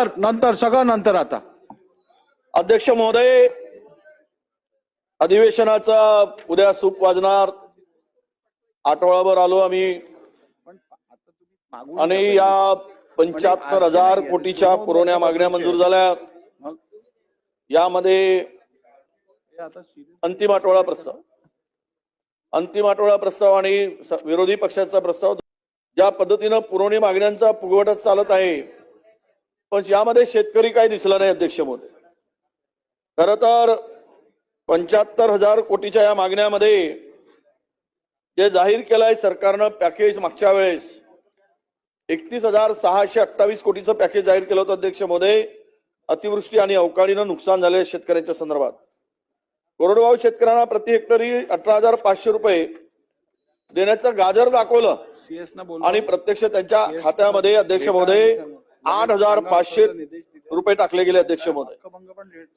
नंतर- नंतर सगळं नंतर आता. अध्यक्ष महोदय अधिवेशनाचा उद्या सूप वाजणार. आठवडाभर आलो आम्ही. आणि या पंच्याहत्तर हजार कोटीच्या पुरवण्या मागण्या मंजूर झाल्या. यामध्ये अंतिम आठवडा प्रस्ताव. अंतिम आठवडा प्रस्ताव आणि विरोधी पक्षाचा प्रस्ताव. ज्या पद्धतीनं पुरवणी मागण्यांचा फुगवटच चालत आहे पण यामध्ये शेतकरी काय दिसला नाही अध्यक्ष महोदय खर तर पंच्याहत्तर हजार कोटीच्या या मागण्यामध्ये जे जाहीर केलंय सरकारनं पॅकेज मागच्या वेळेस एकतीस हजार सहाशे अठ्ठावीस कोटीचं पॅकेज जाहीर केलं होतं अध्यक्ष महोदय अतिवृष्टी आणि अवकाळीनं नुकसान झाले शेतकऱ्यांच्या संदर्भात. कोरडवाहू शेतकऱ्यांना प्रति हेक्टरी अठरा हजार पाचशे रुपये देण्याचं गाजर दाखवलं. आणि प्रत्यक्ष त्यांच्या खात्यामध्ये अध्यक्ष महोदय आठ हजार पाचशे रुपये टाकले गेले अध्यक्ष महोदय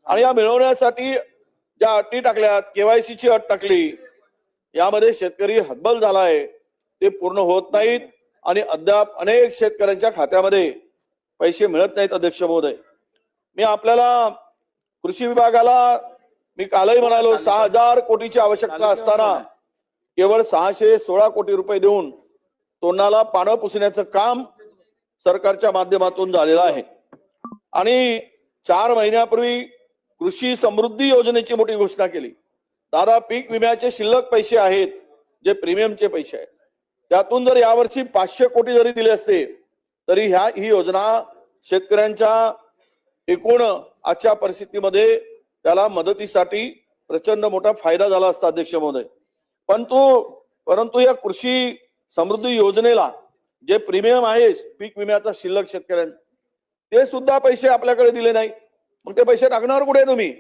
आणि या मिळवण्यासाठी ज्या अटी टाकल्यात केवायसी ची अट टाकली यामध्ये शेतकरी हतबल झालाय. ते पूर्ण होत नाहीत आणि अद्याप अनेक शेतकऱ्यांच्या खात्यामध्ये पैसे मिळत नाहीत अध्यक्ष महोदय. मी आपल्याला कृषी विभागाला मी कालही म्हणालो सहा हजार कोटीची आवश्यकता असताना केवळ सहाशे सोळा कोटी रुपये देऊन तोंडाला पानं पुसण्याचं काम सरकारच्या माध्यमातून झालेला आहे. आणि चार महिन्यापूर्वी कृषी समृद्धी योजनेची मोठी घोषणा केली. दादा पीक विम्याचे शिल्लक पैसे आहेत जे प्रीमियमचे पैसे आहेत. त्यातून जर यावर्षी पाचशे कोटी जरी दिले असते तरी ह्या ही योजना शेतकऱ्यांच्या एकूण आजच्या परिस्थितीमध्ये त्याला मदतीसाठी प्रचंड मोठा फायदा झाला असता अध्यक्ष महोदय. परंतु परंतु या कृषी समृद्धी योजनेला जे प्रीमियम आहे पीक विम्याचा शिल्लक शेतकऱ्यांना ते सुद्धा पैसे आपल्याकडे दिले नाही. मग ते पैसे टाकणार कुठे तुम्ही?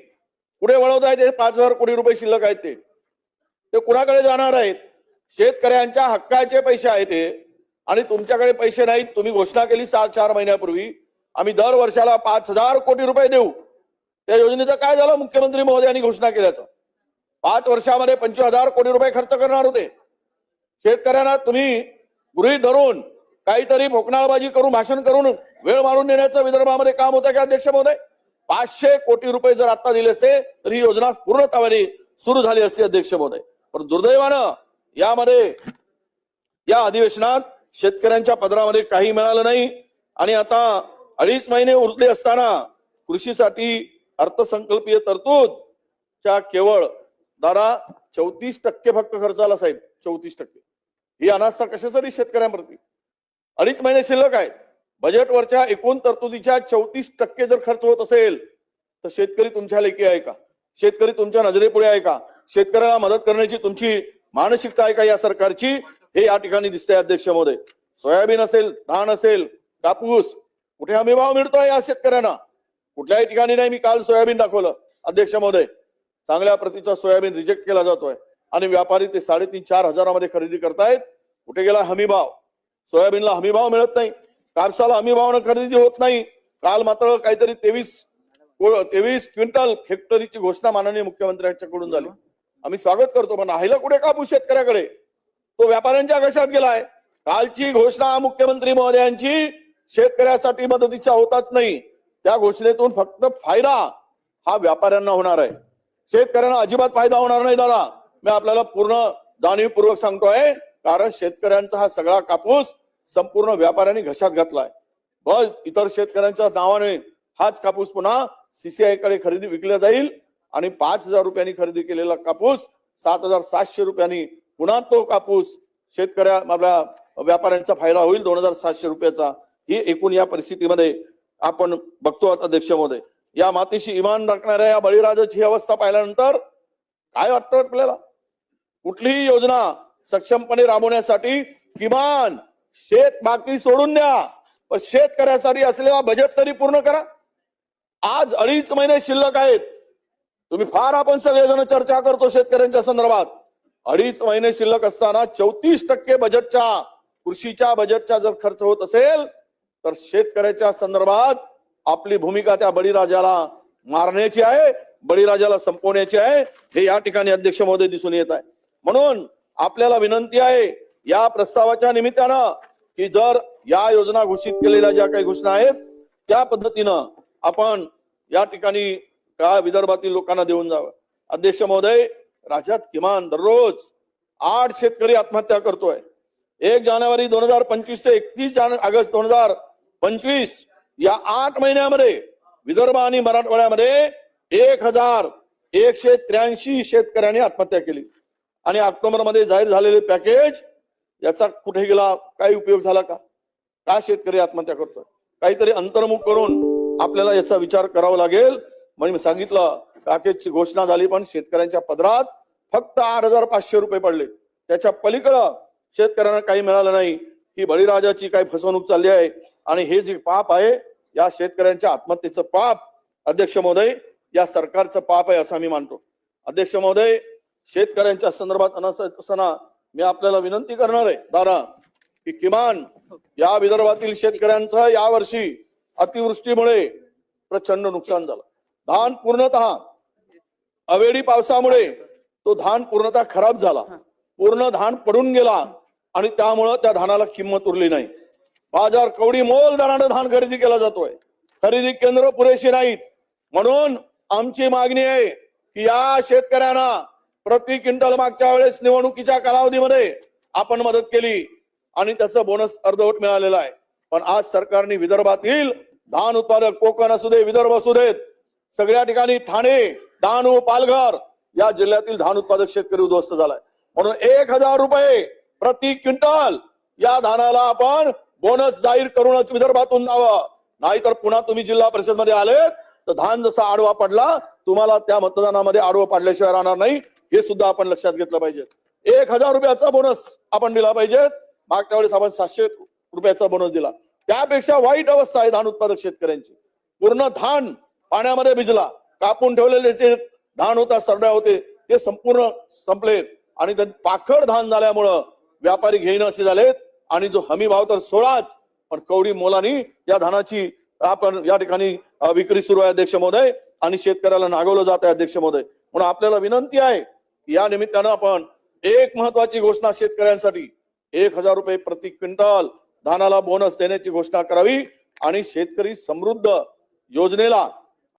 कुठे वळवताय ते? पाच हजार कोटी रुपये शिल्लक आहेत ते. ते कुणाकडे जाणार आहेत? शेतकऱ्यांच्या हक्काचे पैसे आहेत ते. आणि तुमच्याकडे पैसे नाहीत. तुम्ही घोषणा केली सात चार महिन्यापूर्वी. आम्ही दर वर्षाला पाच हजार कोटी रुपये देऊ. त्या योजनेचं काय झालं? मुख्यमंत्री महोदयांनी घोषणा केल्याचं. पाच वर्षामध्ये पंचवीस हजार कोटी रुपये खर्च करणार होते. शेतकऱ्यांना तुम्ही गृहीत धरून काहीतरी भोकणाळबाजी करून भाषण करून वेळ मारून नेण्याचं विदर्भामध्ये काम होतं का अध्यक्ष महोदय? पाचशे कोटी रुपये जर आता दिले असते तर ही योजना पूर्णत्वाने सुरू झाली असती अध्यक्ष महोदय. पण दुर्दैवानं यामध्ये या अधिवेशनात शेतकऱ्यांच्या पदरामध्ये काही मिळालं नाही. आणि आता अडीच महिने उरले असताना कृषीसाठी अर्थसंकल्पीय तरतूद च्या केवळ दादा चौतीस टक्के फक्त खर्च आला साहेब चौतीस टक्के. ही अनास्था कशासाठी शेतकऱ्यांप्रती अडीच महिने शिल्लक आहेत. बजेटवरच्या एकूण तरतुदीच्या चौतीस टक्के जर खर्च होत असेल तर शेतकरी तुमच्या लेखी आहे का? शेतकरी तुमच्या नजरेपुढे आहे का? शेतकऱ्याला मदत करण्याची तुमची मानसिकता आहे का या सरकारची? हे या ठिकाणी दिसते अध्यक्ष महोदय. सोयाबीन असेल धान असेल कापूस कुठे हमी भाव मिळतोय या शेतकऱ्यांना? कुठल्याही ठिकाणी नाही मी काल सोयाबीन दाखवलं. अध्यक्ष महोदय चांगल्या प्रतीचा सोयाबीन रिजेक्ट केला जातोय. आणि व्यापारी ते साडेतीन चार हजारामध्ये खरेदी करतायत. कुठे गेला हमी भाव सोयाबीनला हमी भाव मिळत नाही. कापसाला हमी खरेदी होत नाही. काल मात्र काहीतरी तेवीस तेवीस क्विंटल हेक्टरीची घोषणा माननीय मुख्यमंत्र्यांच्याकडून झाली. आम्ही स्वागत करतो पण राहिला कुठे कापूस शेतकऱ्याकडे? तो व्यापाऱ्यांच्या कशात गेलाय. कालची घोषणा मुख्यमंत्री महोदयांची शेतकऱ्यासाठी मदतीच्या होताच नाही. त्या घोषणेतून फक्त फायदा हा व्यापाऱ्यांना होणार आहे. शेतकऱ्यांना अजिबात फायदा होणार नाही दादा. मी आपल्याला पूर्ण जाणीवपूर्वक सांगतोय कारण शेतकऱ्यांचा हा सगळा कापूस संपूर्ण व्यापाऱ्यांनी घशात घातलाय. बस इतर शेतकऱ्यांच्या नावाने हाच कापूस पुन्हा सीसीआयकडे खरेदी विकला जाईल आणि पाच हजार रुपयांनी खरेदी केलेला कापूस सात हजार सातशे रुपयांनी पुन्हा तो कापूस शेतकऱ्या आपल्या व्यापाऱ्यांचा फायदा होईल दोन हजार सातशे रुपयाचा. ही एकूण या परिस्थितीमध्ये आपण बघतो आता अध्यक्ष महोदय या मातीशी इमान राखणाऱ्या या बळीराजाची अवस्था पाहिल्यानंतर काय वाटतं आपल्याला? कुठलीही योजना सक्षमपणे राबवण्यासाठी किमान शेत बाकी सोडून द्या. पण शेतकऱ्यासाठी असलेला बजेट तरी पूर्ण करा. आज अडीच महिने शिल्लक आहेत. तुम्ही फार आपण सगळेजण चर्चा करतो शेतकऱ्यांच्या संदर्भात. अडीच महिने शिल्लक असताना चौतीस टक्के बजेटच्या कृषीच्या बजेटच्या जर खर्च होत असेल तर शेतकऱ्याच्या संदर्भात आपली भूमिका त्या बळीराजाला मारण्याची आहे बळीराजाला संपवण्याची आहे. हे या ठिकाणी अध्यक्ष महोदय दिसून येत आहे. म्हणून आपल्याला विनंती आहे या प्रस्तावाच्या निमित्तानं की जर या योजना घोषित केलेल्या ज्या काही घोषणा आहेत त्या पद्धतीनं आपण या ठिकाणी का विदर्भातील लोकांना देऊन जावं? अध्यक्ष महोदय राज्यात किमान दररोज आठ शेतकरी आत्महत्या करतोय. एक जानेवारी दोन हजार पंचवीस ते एकतीस जाने ऑगस्ट दोन हजार पंचवीस या आठ महिन्यामध्ये विदर्भ आणि मराठवाड्यामध्ये एक हजार एकशे त्र्याऐंशी शेतकऱ्यांनी आत्महत्या केली. आणि ऑक्टोबरमध्ये जाहीर झालेले पॅकेज याचा कुठे गेला काय उपयोग झाला का? का शेतकरी आत्महत्या करतोय? काहीतरी अंतर्मुख करून आपल्याला याचा विचार करावा लागेल. म्हणजे मी सांगितलं पॅकेजची घोषणा झाली पण शेतकऱ्यांच्या पदरात फक्त आठ हजार पाचशे रुपये पडले. त्याच्या पलीकडं शेतकऱ्यांना काही मिळालं नाही. ही बळीराजाची काही फसवणूक चालली आहे. आणि हे जे पाप आहे या शेतकऱ्यांच्या आत्महत्येचं पाप अध्यक्ष महोदय या सरकारचं पाप आहे असं मी मानतो. अध्यक्ष महोदय शेतकऱ्यांच्या संदर्भात असताना मी आपल्याला विनंती करणार आहे दादा की किमान या विदर्भातील शेतकऱ्यांचं यावर्षी अतिवृष्टीमुळे प्रचंड नुकसान झालं. धान पूर्णतः अवेळी पावसामुळे तो धान पूर्णतः खराब झाला. पूर्ण धान पडून गेला आणि त्यामुळं त्या धानाला किंमत उरली नाही. बाजार कवडी मोल दरानं धान खरेदी केला जातोय. खरेदी केंद्र पुरेशी नाहीत. म्हणून आमची मागणी आहे की या शेतकऱ्यांना प्रति क्विंटल मागच्या वेळेस निवडणुकीच्या कालावधीमध्ये आपण मदत केली आणि त्याचं बोनस अर्धवट मिळालेलं आहे. पण आज सरकारने विदर्भातील धान उत्पादक कोकण असू दे विदर्भ असू देत. सगळ्या ठिकाणी ठाणे डहाणू पालघर या जिल्ह्यातील धान उत्पादक शेतकरी उद्ध्वस्त झालाय. म्हणून एक हजार रुपये प्रति क्विंटल या धानाला आपण बोनस जाहीर करूनच विदर्भातून जावं नाहीतर पुन्हा तुम्ही जिल्हा परिषदमध्ये आलेत तर धान जसा आडवा पडला तुम्हाला त्या मतदानामध्ये आडवा पाडल्याशिवाय राहणार नाही. हे सुद्धा आपण लक्षात घेतलं पाहिजे. एक हजार रुपयाचा बोनस आपण दिला पाहिजे. मागच्या वेळेस आपण सातशे रुपयाचा बोनस दिला. त्यापेक्षा वाईट अवस्था आहे धान उत्पादक शेतकऱ्यांची. पूर्ण धान पाण्यामध्ये भिजला. कापून ठेवलेले जे धान होता सरड्या होते ते संपूर्ण संपले. आणि पाखड धान झाल्यामुळं व्यापारी घेईन असे झालेत. आणि जो हमी भाव तर सोळाच पण कवडी मोलानी या धानाची आपण या ठिकाणी विक्री सुरू आहे अध्यक्ष महोदय. आणि शेतकऱ्याला नागवलं जात आहे अध्यक्ष महोदय. म्हणून आपल्याला विनंती आहे या निमित्तानं आपण एक महत्वाची घोषणा शेतकऱ्यांसाठी. एक हजार रुपये प्रति क्विंटल धानाला बोनस देण्याची घोषणा करावी आणि शेतकरी समृद्ध योजनेला